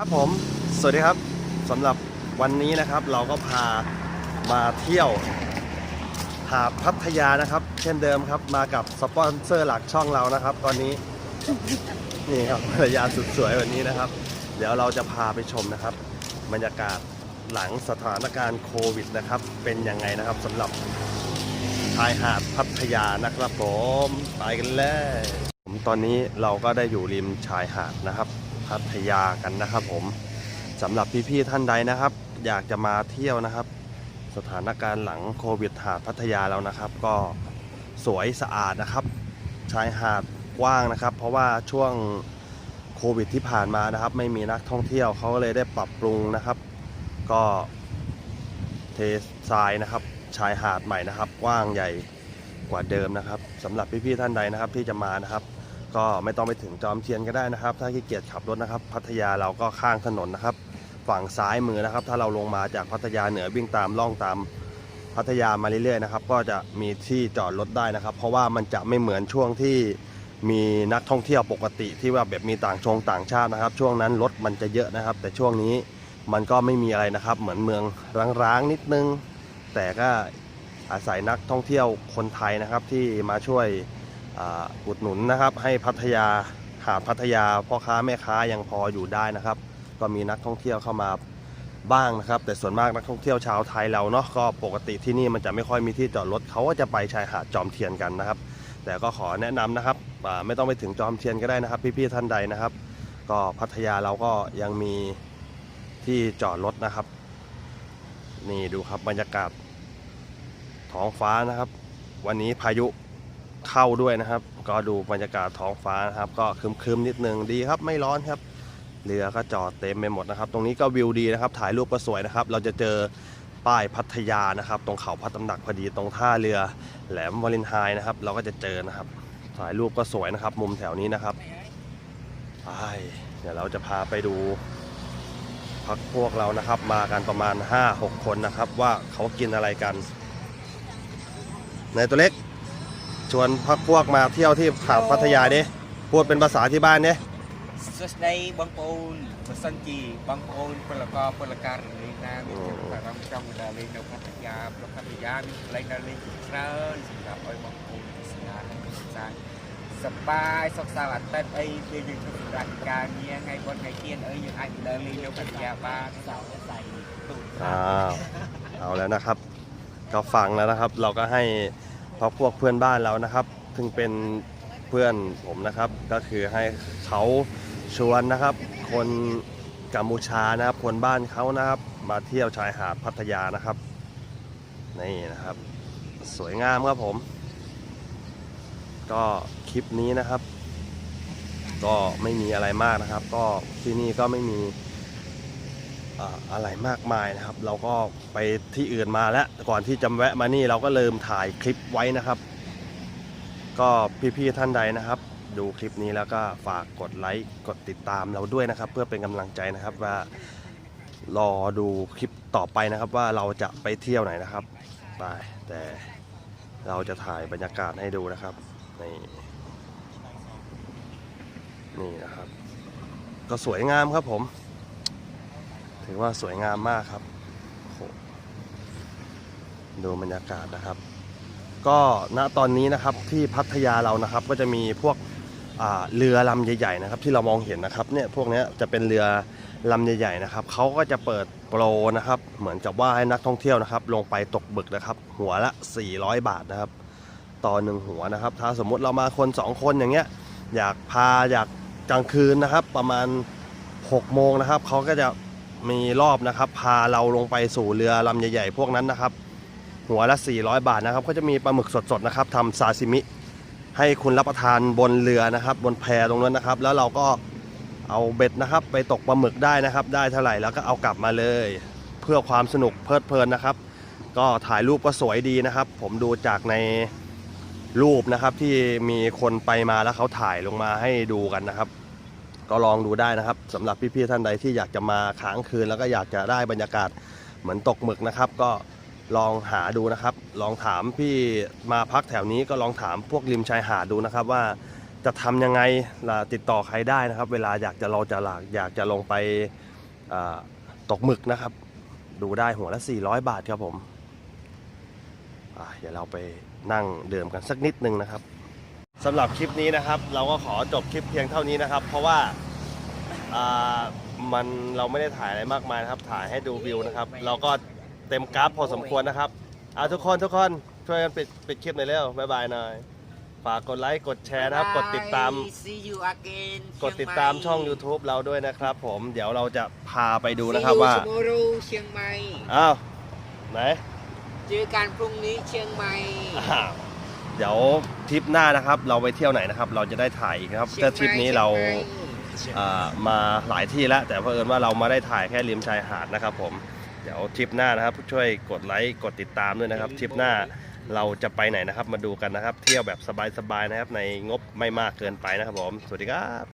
ครับผม สวัสดีครับสำหรับวันนี้นะครับ เราก็พามาเที่ยวหาดพัทยานะครับ เช่นเดิมครับ มากับสปอนเซอร์หลักช่องเรานะครับ ตอนนี้ นี่ครับภรรยาสุดสวยวันนี้นะครับ เดี๋ยวเราจะพาไปชมนะครับ บรรยากาศหลังสถานการณ์โควิดนะครับ เป็นยังไงนะครับสำหรับชายหาดพัทยานะครับผมไปกันเลยผมตอนนี้เราก็ได้อยู่ริมชายหาดนะครับ พัทยากันนะครับ ผมสำหรับพี่ๆท่านใดนะครับ อยากจะมาเที่ยวนะครับ สถานการณ์หลังโควิดหาดพัทยาแล้วนะครับ ก็สวยสะอาดนะครับ ชายหาดกว้างนะครับ เพราะว่าช่วงโควิดที่ผ่านมานะครับ ไม่มีนักท่องเที่ยวเขาก็เลยได้ปรับปรุงนะครับ ก็เททรายนะครับ ชายหาดใหม่นะครับ กว้างใหญ่กว่าเดิมนะครับสำหรับพี่ๆท่านใดนะครับที่จะมานะครับ ก็ไม่ต้องไปถึงจอมเทียนก็ได้นะครับ ถ้าขี้เกียจขับรถนะครับ พัทยาเราก็ข้างถนนนะครับ ฝั่งซ้ายมือนะครับ ถ้าเราลงมาจากพัทยาเหนือวิ่งตามล่องตามพัทยามาเรื่อยๆนะครับ ก็จะมีที่จอดรถได้นะครับ เพราะว่ามันจะไม่เหมือนช่วงที่มีนักท่องเที่ยวปกติที่ว่าแบบมีต่างชงต่างชาตินะครับ ช่วงนั้นรถมันจะเยอะนะครับ แต่ช่วงนี้มันก็ไม่มีอะไรนะครับ เหมือนเมืองร้างๆนิดนึง แต่ก็อาศัยนักท่องเที่ยวคนไทยนะครับที่มาช่วย อุดหนุนนะครับ ให้พัทยาหาดพัทยาพ่อค้าแม่ค้ายังพออยู่ได้นะครับ ก็มีนักท่องเที่ยวเข้ามาบ้างนะครับ แต่ส่วนมากนักท่องเที่ยวชาวไทยเราเนาะก็ปกติที่นี่มันจะไม่ค่อยมีที่จอดรถเขาก็จะไปชายหาดจอมเทียนกันนะครับ แต่ก็ขอแนะนำนะครับไม่ต้องไปถึงจอมเทียนก็ได้นะครับ พี่ๆท่านใดนะครับ ก็พัทยาเราก็ยังมีที่จอดรถนะครับ นี่ดูครับบรรยากาศท้องฟ้านะครับ วันนี้พายุ เข้าด้วยนะครับ ก็ดูบรรยากาศท้องฟ้านะครับ ก็ครึมๆนิดนึงดีครับไม่ร้อนครับเรือก็จอดเต็มไปหมดนะครับ ตรงนี้ก็วิวดีนะครับ ถ่ายรูปก็สวยนะครับ เราจะเจอป้ายพัทยานะครับ ตรงเขาพัดตำหนักพอดีตรงท่าเรือแหลมวาลินไฮนะครับ เราก็จะเจอนะครับ ถ่ายรูปก็สวยนะครับ มุมแถวนี้นะครับไปเดี๋ยวเราจะพาไปดูพักพวกเรานะครับ มากันประมาณ 5-6 คนนะครับ ว่าเขากินอะไรกัน ในตัวเล็ก ชวนพักพวกมาเที่ยวที่หาวพัทยาเนี่ยพูดเป็นภาษาที่บ้านเนี่ยสวัสดีบางปูนมาสันจีบางปูนปลกอปลกการลีนามีจุดประจำจังหวัดเลยนพัทยาปลพัทยามีอะไรนาเลยเซิร์นสำหรับไอ้บางปูนานาสนาสบายสกสารเต้นไอ้เรื่องทุกรายการเนี้ยไงคนไงเทียนเอ้ยยังไอ้เดินเลยนพัทยาบ้านเราใส่ตุ่นอ้าวเอาแล้วนะครับ ก็ฟังแล้วนะครับ เราก็ให้ พักพวกเพื่อนบ้านเรานะครับซึ่งเป็นเพื่อนผมนะครับ ก็คือให้เขาชวนนะครับ คนกัมพูชานะครับ คนบ้านเขานะครับ มาเที่ยวชายหาดพัทยานะครับนี่นะครับ สวยงามครับผม ก็คลิปนี้นะครับ ก็ไม่มีอะไรมากนะครับ ก็ที่นี่ก็ไม่มี อะไรมากมายนะครับ เราก็ไปที่อื่นมาแล้ว ก่อนที่จะแวะมานี่เราก็ลืมถ่ายคลิปไว้นะครับ ก็พี่ๆท่านใดนะครับ ดูคลิปนี้แล้วก็ฝากกดไลค์กดติดตามเราด้วยนะครับ เพื่อเป็นกำลังใจนะครับว่ารอดูคลิปต่อไปนะครับว่าเราจะไปเที่ยวไหนนะครับไปแต่เราจะถ่ายบรรยากาศให้ดูนะครับนี่นี่นะครับ ก็สวยงามครับผม ถือว่าสวยงามมากครับ ดูบรรยากาศนะครับ ก็ณตอนนี้นะครับที่พัทยาเรานะครับ ก็จะมีพวกเรือลำใหญ่ๆนะครับ ที่เรามองเห็นนะครับเนี่ยพวกนี้จะเป็นเรือลำใหญ่ๆนะครับเขาก็จะเปิดโปรนะครับ เหมือนกับว่าให้นักท่องเที่ยวนะครับ ลงไปตกบึกนะครับ หัวละ 400 บาทนะครับ ต่อหนึ่งหัวนะครับ ถ้าสมมุติเรามาคน 2 คนอย่างเงี้ยอยากพาอยากกลางคืนนะครับ ประมาณ6โมงนะครับเขาก็จะ มีรอบนะครับ พาเราลงไปสู่เรือลำใหญ่ๆพวกนั้นนะครับ หัวละ 400 บาทนะครับ ก็จะมีปลาหมึกสดๆนะครับทำซาซิมิ ให้คุณรับประทานบนเรือนะครับ บนแพตรงนั้นนะครับ แล้วเราก็เอาเบ็ดนะครับ ไปตกปลาหมึกได้นะครับ ได้เท่าไหร่แล้วก็เอากลับมาเลย เพื่อความสนุกเพลิดเพลินนะครับ ก็ถ่ายรูปก็สวยดีนะครับ ผมดูจากในรูปนะครับที่มีคนไปมาแล้วเขาถ่ายลงมาให้ดูกันนะครับ ก็ลองดูได้นะครับสำหรับพี่ๆท่านใดที่อยากจะมาค้างคืน แล้วก็อยากจะได้บรรยากาศเหมือนตกหมึกนะครับ ก็ลองหาดูนะครับ ลองถามพี่มาพักแถวนี้ก็ลองถามพวกริมชายหาดดูนะครับ ว่าจะทำยังไงล่ะติดต่อใครได้นะครับ เวลาอยากจะเราจะหลากอยากจะลงไปตกหมึกนะครับ ดูได้หัวละ 400 บาทครับผมอะเดี๋ยวเราไปนั่งเดื่มกันสักนิดนึงนะครับ สำหรับคลิปนี้นะครับ เราก็ขอจบคลิปเพียงเท่านี้นะครับ เพราะว่าอ่ามันเราไม่ได้ถ่ายอะไรมากมายนะครับ ถ่ายให้ดูวิวนะครับ เราก็เต็มกราฟพอสมควรนะครับเอาทุกคนทุกคนช่วยกันปิดปิดคลิปหน่อยเร็วบ๊ายบายหน่อยฝากกดไลค์กดแชร์นะครับ กดติดตาม See you again กดติดตามช่อง YouTube เราด้วยนะครับ ผมเดี๋ยวเราจะพาไปดูนะครับว่า See you tomorrow เชียงใหม่อ้าวไหน เจอกันพรุ่งนี้เชียงใหม่ อ้าว เดี๋ยวทริปหน้านะครับ เราไปเที่ยวไหนนะครับ เราจะได้ถ่ายอีกนะครับเชียแต่งใหม่ทริปนี้เราเชียงใหม่อ่ามาหลายที่แล้ว แต่เผอิญว่าเรามาได้ถ่ายแค่ริมชายหาดนะครับ ผมเดี๋ยวทริปหน้านะครับช่วยกดไลค์กดติดตามด้วยนะครับทริปหน้าเราจะไปไหนนะครับ มาดูกันนะครับ เที่ยวแบบสบายๆนะครับ ในงบไม่มากเกินไปนะครับผม สวัสดีครับ